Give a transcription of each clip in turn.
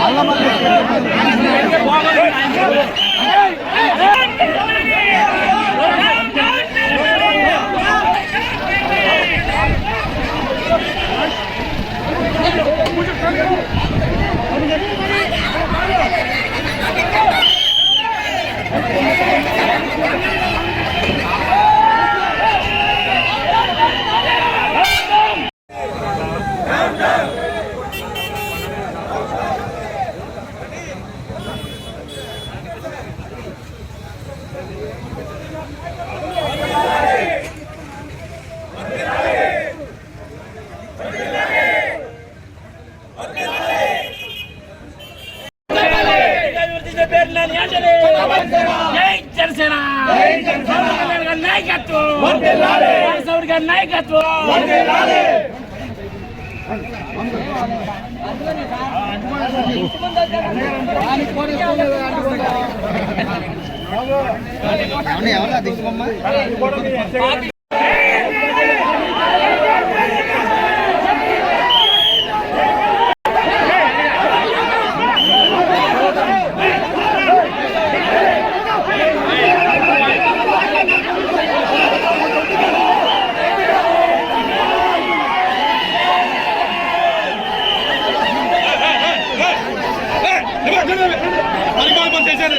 நல்ல மக்கள் అంబేద్కర్ నాయకత్వం ఎవరా దిక్కుమమ్మా చేశారు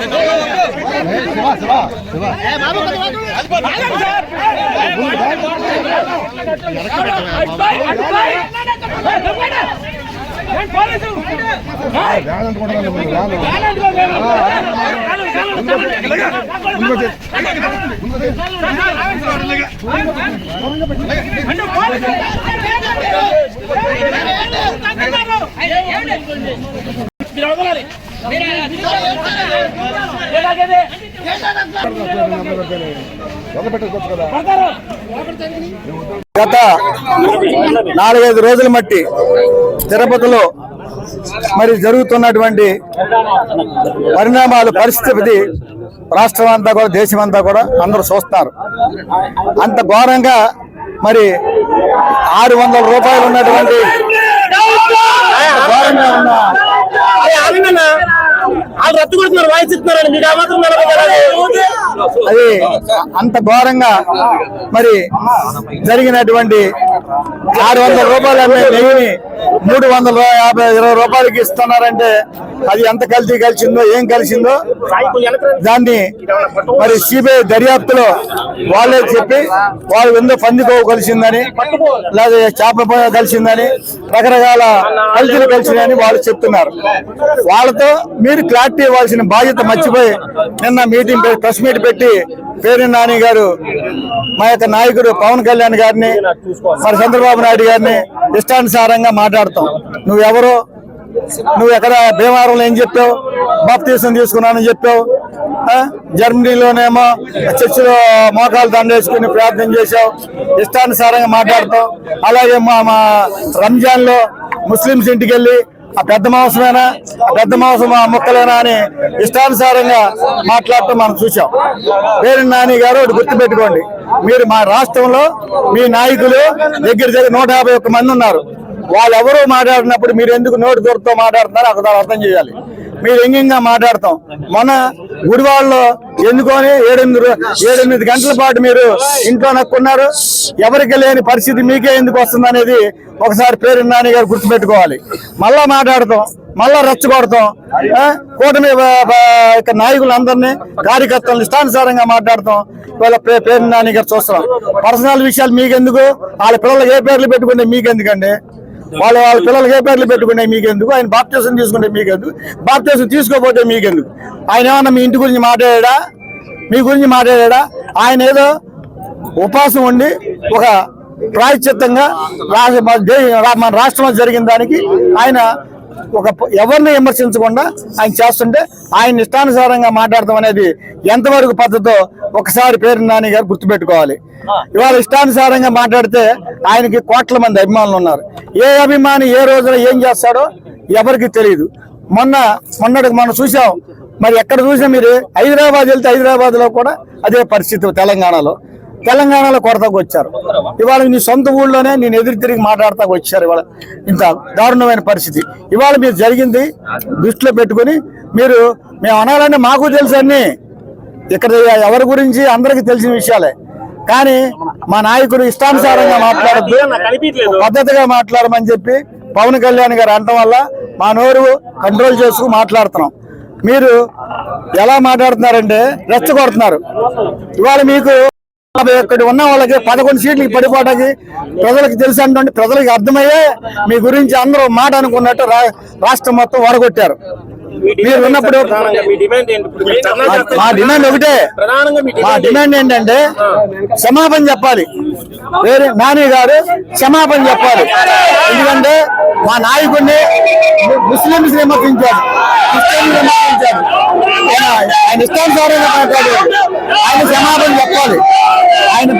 అవగలాలి ఎలాగైతే పడతారు గత నాలుగైదు రోజుల మట్టి తిరుపతిలో మరి జరుగుతున్నటువంటి పరిణామాలు పరిస్థితి రాష్ట్రం అంతా కూడా దేశం అంతా కూడా అందరూ చూస్తారు. అంత ఘోరంగా మరి ఆరు వందల రూపాయలు ఉన్నటువంటి ఘోరంగా ఉన్న వాయిస్ ఏమాత్రం అది. అంత ఘోరంగా మరి జరిగినటువంటి ఆరు వందల రూపాయలు నెయ్యిని మూడు వందల యాభై ఇరవై రూపాయలకి ఇస్తున్నారంటే అది ఎంత కల్తీ కలిసిందో ఏం కలిసిందో దాన్ని మరి సిబిఐ దర్యాప్తులో వాళ్ళే చెప్పి వాళ్ళు ఎందుకు పందికోవ కలిసిందని లేదా చేపల కలిసిందని రకరకాల కల్తీలు కలిసిందని వాళ్ళు చెప్తున్నారు. వాళ్ళతో మీరు క్లారిటీ ఇవ్వాల్సిన బాధ్యత మర్చిపోయి నిన్న మీటింగ్ ప్రెస్ మీట్ పెట్టి పేరు నాని గారు మా యొక్క నాయకుడు పవన్ కళ్యాణ్ గారిని మరి చంద్రబాబు నాయుడు గారిని ఇష్టానుసారంగా మాట్లాడతాం. నువ్వెవరో నువ్వు ఎక్కడ భీమవరంలో ఏం చెప్పావు? బాప్తీసం తీసుకున్నానని చెప్పావు. జర్మనీలోనేమో చర్చిలో మోకాలు దండేసుకుని ప్రార్థన చేశావు. ఇష్టానుసారంగా మాట్లాడతావు. అలాగే మా మా రంజాన్లో ముస్లింస్ ఇంటికి వెళ్ళి ఆ పెద్ద మాంసమేనా? ఆ పెద్ద మాంసం ఆ ముక్కలేనా? అని ఇష్టానుసారంగా మాట్లాడటం మనం చూసాం పేరు నాని గారు ఒకటి గుర్తుపెట్టుకోండి. మీరు మా రాష్ట్రంలో మీ నాయకులు దగ్గర దగ్గర నూట యాభై ఒక్క మంది ఉన్నారు. వాళ్ళు మాట్లాడినప్పుడు మీరు ఎందుకు నోటి దూరతో మాట్లాడుతున్నారో అక్కడ అర్థం చేయాలి. మీరు ఎంగింగా మాట్లాడతాం. మన గుడివాళ్ళలో ఎందుకొని ఏడెనిమిది ఏడెనిమిది గంటల పాటు మీరు ఇంట్లో నక్కున్నారు. ఎవరికి లేని పరిస్థితి మీకే ఎందుకు వస్తుంది అనేది ఒకసారి పేరు నాని గారు గుర్తుపెట్టుకోవాలి. మళ్ళా మాట్లాడతాం. మళ్ళా రెచ్చగొడతాం కూటమి నాయకులు బ- నాయకులందరినీ కార్యకర్తలను ఇష్టానుసారంగా మాట్లాడతాం. వాళ్ళ పే- పేరు నాని గారు చూస్తున్నాం. పర్సనల్ విషయాలు మీకెందుకు? వాళ్ళ పిల్లలు ఏ పేర్లు పెట్టుకుంటే మీకెందుకండి? వాళ్ళ వాళ్ళ పిల్లలకి ఏ పేర్లు పెట్టుకుంటే మీకెందుకు? ఆయన బాప్తీసం తీసుకుంటే మీకెందుకు? బాప్తీసం తీసుకోపోతే మీకెందుకు? ఆయన ఏమన్నా మీ ఇంటి గురించి మాట్లాడా మీ గురించి మాట్లాడా ఆయన ఏదో ఉపాసం ఉండి ఒక ప్రాయశ్చిత్తంగా మన రాష్ట్రంలో జరిగిన దానికి ఆయన ఒక ఎవరిని విమర్శించకుండా ఆయన చేస్తుంటే ఆయన ఇష్టానుసారంగా మాట్లాడటం అనేది ఎంతవరకు పద్ధతో ఒకసారి పేరు నాని గారు గుర్తుపెట్టుకోవాలి. ఇవాళ ఇష్టానుసారంగా మాట్లాడితే ఆయనకి కోట్ల మంది అభిమానులు ఉన్నారు. ఏ అభిమాని ఏ రోజున ఏం చేస్తాడో ఎవరికి తెలియదు మొన్న మొన్నటికి మనం చూసాం. మరి ఎక్కడ చూసినా మీరు హైదరాబాద్ వెళ్తే హైదరాబాద్లో కూడా అదే పరిస్థితి తెలంగాణలో. తెలంగాణలో కొరతకు వచ్చారు. ఇవాళ నీ సొంత ఊళ్ళోనే నేను ఎదురు తిరిగి మాట్లాడతాకు వచ్చారు ఇవాళ. ఇంత దారుణమైన పరిస్థితి. ఇవాళ మీరు జరిగింది దృష్టిలో పెట్టుకొని మీరు మేము అనాలంటే మాకు తెలుసు అన్ని. ఇక్కడ ఎవరి గురించి అందరికీ తెలిసిన విషయాలే. కానీ మా నాయకుడు ఇష్టానుసారంగా మాట్లాడద్దు. పద్ధతిగా మాట్లాడమని చెప్పి పవన్ కళ్యాణ్ గారు అనటం వల్ల మా నోరు కంట్రోల్ చేసుకు మాట్లాడుతున్నాం. మీరు ఎలా మాట్లాడుతున్నారంటే రెచ్చగొడుతున్నారు. ఇవాళ మీకు ఇక్కడ ఉన్న వాళ్ళకి పదకొండు సీట్లకి పడిపోవడానికి ప్రజలకు తెలుసు అంటే ప్రజలకు అర్థమయ్యే మీ గురించి అందరూ మాట అనుకున్నట్టు రా- రాష్ట్రం మొత్తం వరగొట్టారు. మీరు ఉన్నప్పుడు మీ డిమాండ్ ఒకటే. మీ డిమాండ్ ఏంటి? డిమాండ్ ఏంటంటే క్షమాపణ చెప్పాలి. వేరే నాని గారు క్షమాపణ చెప్పాలి. ఎందుకంటే మా నాయకుడిని ముస్లింస్ విమర్శించారు క్రిస్టియన్ విమర్శించారు ఆయన ఇష్టానుసారంగా మాట్లాడారు. ఆయన క్షమాపణ చెప్పాలి. ఆయన